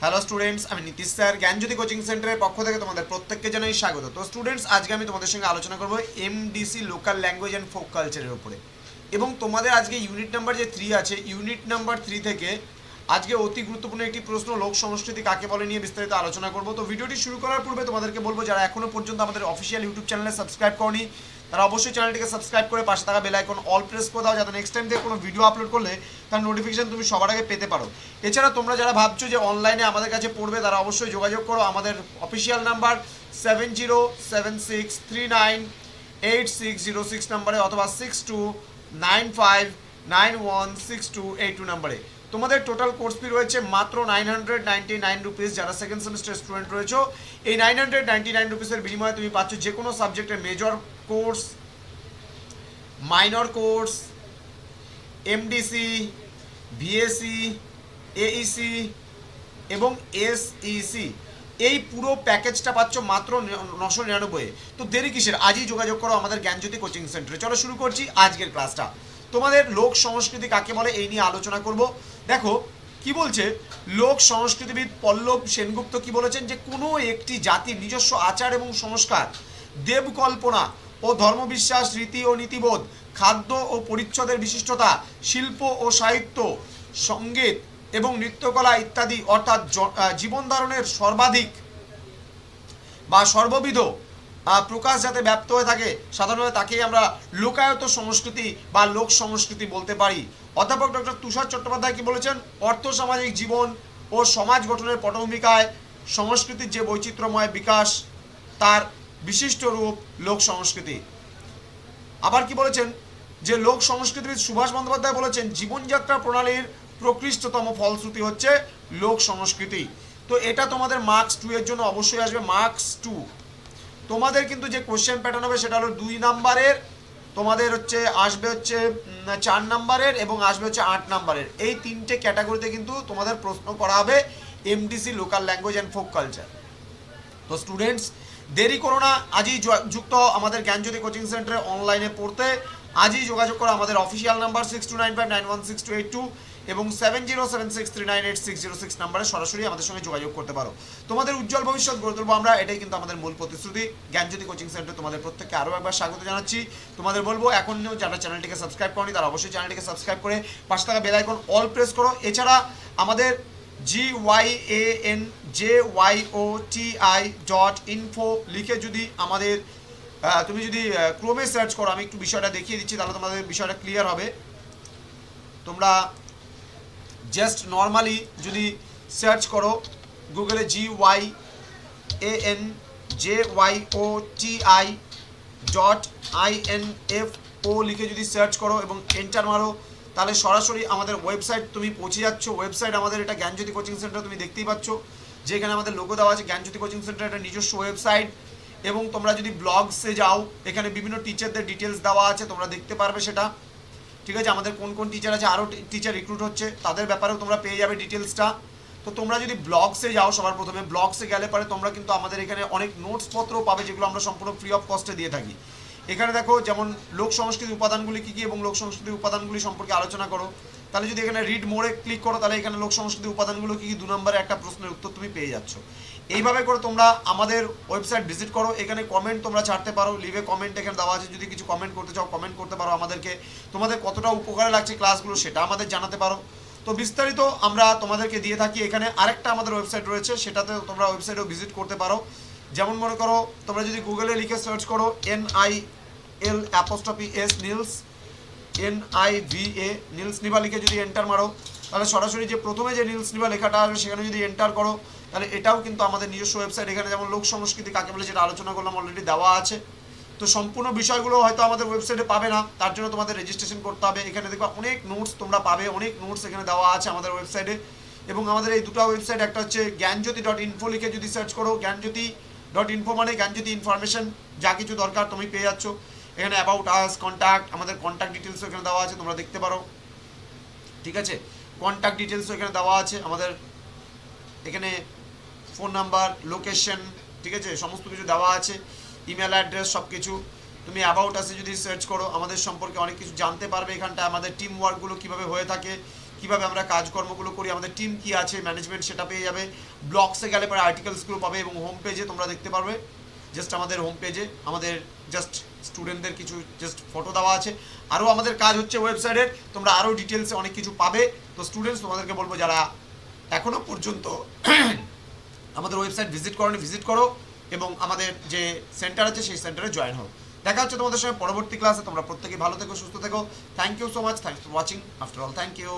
Hello students আমি Nitish sir. জ্ঞানজ্যোতি coaching সেন্টারের পক্ষ থেকে তোমাদের প্রত্যেককে জানাই স্বাগত। তো স্টুডেন্টস আজকে আমি তোমাদের সঙ্গে আলোচনা করব MDC local language and folk কালচারের উপরে। এবং তোমাদের আজকে ইউনিট নাম্বার যে থ্রি আছে ইউনিট নাম্বার থ্রি থেকে আজকে অতি গুরুত্বপূর্ণ একটি প্রশ্ন, লোক সংস্কৃতি কাকে বলে নিয়ে বিস্তারিত আলোচনা করব। তো ভিডিওটি শুরু করার পূর্বে তোমাদেরকে বলব, যারা এখনও পর্যন্ত আমাদের অফিসিয়াল ইউটিউব চ্যানেলে সাবস্ক্রাইব করনি, তারা অবশ্যই চ্যানেলটিকে সাবস্ক্রাইব করে পাশে থাকা বেল আইকন অল প্রেস করে দাও, যাতে নেক্সট টাইম থেকে কোনো ভিডিও আপলোড করলে তার নোটিফিকেশন তুমি সবার আগে পেতে পারো। এছাড়া তোমরা যারা ভাবছ যে অনলাইনে আমাদের কাছে পড়বে, তারা অবশ্যই যোগাযোগ করো। আমাদের official number seven zero seven six three nine eight six zero six নাম্বারে অথবা six two nine five nine one six two eight two নাম্বারে তোমাদের টোটাল কোর্স ফি রয়েছে মাত্র nine hundred ninety nine rupees যারা সেকেন্ড সেমিস্টার স্টুডেন্ট রয়েছে, এই nine hundred ninety nine রুপিসের বিনিময়ে তুমি পাচ্ছ যে কোনো সাবজেক্টের major course minor course MDC VAC AEC এবং এসইসি এই পুরো প্যাকেজটা পাচ্ছ মাত্র নশো নিরানব্বই। তো দেরি কিসের? আজই যোগাযোগ করো আমাদের জ্ঞানজ্যোতি কোচিং সেন্টারে চলো শুরু করছি আজকের ক্লাসটা তোমাদের লোক সংস্কৃতি কাকে বলে এই নিয়ে আলোচনা করব। দেখো, কি বলছে? লোক সংস্কৃতিবিদ পল্লব সেনগুপ্ত কি বলেছেন যে, কোনো একটি জাতির নিজস্ব আচার এবং সংস্কার, দেবকল্পনা ও ধর্মবিশ্বাস, রীতি ও নীতিবোধ, খাদ্য ও পরিচ্ছদের বিশিষ্টতা, শিল্প ও সাহিত্য, সংগীত এবং নৃত্যকলা ইত্যাদি, অর্থাৎ জীবন ধারণের সর্বাধিক বা সর্ববিধ প্রকাশ যাতে ব্যপ্ত হয়ে থাকে সাধারণত তাকেই আমরা লোকায়ত সংস্কৃতি বা লোক সংস্কৃতি বলতে পারি। অধ্যাপক ডক্টর তুষার চট্টোপাধ্যায় কি বলেছেন? অর্থ, সামাজিক জীবন ও সমাজ গঠনের পটভূমিকায় সংস্কৃতির যে বৈচিত্র্যময় বিকাশ, তার বিশিষ্ট রূপ লোক সংস্কৃতি। আবার কি বলেছেন? যে লোক সংস্কৃতিবিদ সুভাষ বন্দ্যোপাধ্যায় বলেছেন, জীবনযাত্রা প্রণালীর প্রকৃষ্টতম ফলশ্রুতি হচ্ছে লোক সংস্কৃতি। তো এটা তোমাদের মার্কস টু এর জন্য অবশ্যই আসবে মার্কস টু তোমাদের কিন্তু যে কোশ্চেন প্যাটার্ন হবে সেটা হলো দুই নাম্বারের, তোমাদের হচ্ছে আসবে হচ্ছে চার নাম্বারের এবং আসবে হচ্ছে আট নাম্বারের। এই তিনটে ক্যাটাগরিতে কিন্তু তোমাদের প্রশ্ন করা হবে MDC local language and folk culture তো স্টুডেন্টস দেরি করো না, আজই যুক্ত আমাদের জ্ঞানজ্যোতি কোচিং সেন্টারে অনলাইনে পড়তে। আজই যোগাযোগ করো আমাদের official number six two nine five nine one six two eight two এবং seven zero seven six three nine eight six zero six নাম্বারে সরাসরি আমাদের সঙ্গে যোগাযোগ করতে পারো। তোমাদের উজ্জ্বল ভবিষ্যৎ গড়ে তুলবো আমরা, এটাই কিন্তু আমাদের মূল প্রতিশ্রুতি। জ্ঞানজ্যোতি কোচিং সেন্টার তোমাদের প্রত্যেককে আরও একবার স্বাগত জানাচ্ছি। তোমাদের বলব, এখন যারা চ্যানেলটিকে সাবস্ক্রাইব করনি, তারা অবশ্যই চ্যানেলটিকে সাবস্ক্রাইব করে পাশে থাকা বেল আইকন অল প্রেস করো। এছাড়া আমাদের G Y A N J Y O T I dot info লিখে যদি আমাদের তুমি যদি ক্রোমে সার্চ করো, আমি একটু বিষয়টা দেখিয়ে দিচ্ছি, তাহলে তোমাদের বিষয়টা ক্লিয়ার হবে। তোমরা জাস্ট নর্মালি যদি সার্চ করো গুগলে G Y A N J Y O T I dot I N F O লিখে যদি সার্চ করো এবং এন্টার মারো, তাহলে সরাসরি আমাদের ওয়েবসাইট তুমি পৌঁছে যাচ্ছ। ওয়েবসাইট আমাদের এটা জ্ঞানজ্যোতি কোচিং সেন্টার তুমি দেখতেই পাচ্ছ, যেখানে আমাদের লোগো দেওয়া আছে। জ্ঞানজ্যোতি কোচিং সেন্টার একটা নিজস্ব ওয়েবসাইট এবং তোমরা যদি ব্লগসে যাও, এখানে বিভিন্ন টিচারদের ডিটেলস দেওয়া আছে, তোমরা দেখতে পারবে সেটা। ঠিক আছে, আমাদের কোন কোন টিচার আছে আরও টিচার রিক্রুট হচ্ছে, তাদের ব্যাপারেও তোমরা পেয়ে যাবে ডিটেলসটা তো তোমরা যদি ব্লগসে যাও সবার প্রথমে ব্লগসে গেলে পরে তোমরা কিন্তু আমাদের এখানে অনেক নোটসপত্র পাবে, যেগুলো আমরা সম্পূর্ণ ফ্রি অফ কস্টে দিয়ে থাকি। এখানে দেখো, যেমন লোক সংস্কৃতি উপাদানগুলি কী কী এবং লোক সংস্কৃতি উপাদানগুলি সম্পর্কে আলোচনা করো। তাহলে যদি এখানে রিড মোড়ে ক্লিক করো, তাহলে এখানে লোক সংস্কৃতি উপাদানগুলো কী দু নম্বরে একটা প্রশ্নের উত্তর তুমি পেয়ে যাচ্ছ। এইভাবে করে তোমরা আমাদের ওয়েবসাইট ভিজিট করো, এখানে কমেন্ট তোমরা ছাড়তে পারো লিভে কমেন্ট এখানে দেওয়া আছে, যদি কিছু কমেন্ট করতে চাও কমেন্ট করতে পারো আমাদেরকে। তোমাদের কতটা উপকারে লাগছে ক্লাসগুলো সেটা আমাদের জানাতে পারো। তো বিস্তারিত আমরা তোমাদেরকে দিয়ে থাকি, এখানে আরেকটা আমাদের ওয়েবসাইট রয়েছে সেটাতে তোমরা ওয়েবসাইটেও ভিজিট করতে পারো। যেমন মনে করো, তোমরা যদি গুগলে লিখে সার্চ করো N I L apostrophe S Nils N I নীলস নিভা লিখে যদি এন্টার মারো, তাহলে সরাসরি যে প্রথমে যে নীলস নিভা লেখাটা আসবে, সেখানে যদি এন্টার করো, তাহলে এটাও কিন্তু আমাদের নিজস্ব ওয়েবসাইট এখানে যেমন লোক সংস্কৃতি কাকে বলে যেটা আলোচনা করলাম অলরেডি দেওয়া আছে। তো সম্পূর্ণ বিষয়গুলো হয়তো আমাদের ওয়েবসাইটে পাবে না, তার জন্য তোমাদের রেজিস্ট্রেশন করতে হবে। এখানে দেখবা অনেক নোটস তোমরা পাবে, অনেক নোটস এখানে দেওয়া আছে আমাদের ওয়েবসাইটে এবং আমাদের এই দুটো ওয়েবসাইট একটা হচ্ছে জ্ঞানজ্যোতি ডট ইনফো লিখে যদি সার্চ করো জ্ঞানজ্যোতি ডট ইনফো মানে জ্ঞানজ্যোতি ইনফরমেশন যা কিছু দরকার তুমি পেয়ে যাচ্ছ। এখানে অ্যাবাউট আস কন্ট্যাক্ট আমাদের কন্ট্যাক্ট ডিটেলসও এখানে দেওয়া আছে, তোমরা দেখতে পারো। ঠিক আছে? কন্ট্যাক্ট ডিটেলসও এখানে দেওয়া আছে, আমাদের এখানে ফোন নাম্বার লোকেশন ঠিক আছে? সমস্ত কিছু দেওয়া আছে ইমেল অ্যাড্রেস সব কিছু তুমি অ্যাবাউট আসে যদি সার্চ করো, আমাদের সম্পর্কে অনেক কিছু জানতে পারবে এখানটা, আমাদের টিম ওয়ার্কগুলো কীভাবে হয়ে থাকে, কীভাবে আমরা কাজকর্মগুলো করি, আমাদের টিম কি আছে ম্যানেজমেন্ট সেটা পেয়ে যাবে। ব্লগসে গেলে পরে আর্টিকেলসগুলো পাবে এবং হোম পেজে তোমরা দেখতে পারবে। জাস্ট আমাদের হোম পেজে আমাদের জাস্ট স্টুডেন্টদের কিছু জাস্ট ফটো দেওয়া আছে। আরও আমাদের কাজ হচ্ছে ওয়েবসাইটের তোমরা আরও ডিটেলসে অনেক কিছু পাবে। তো স্টুডেন্টস তোমাদেরকে বলব যারা এখনও পর্যন্ত আমাদের ওয়েবসাইট ভিজিট করো ভিজিট করো এবং আমাদের যে সেন্টার আছে, সেই সেন্টারে জয়েন হও। দেখা হচ্ছে তোমাদের সঙ্গে পরবর্তী ক্লাসে তোমরা প্রত্যেকে ভালো থেকো, সুস্থ থেকো। Thank you so much thanks for watching after all thank you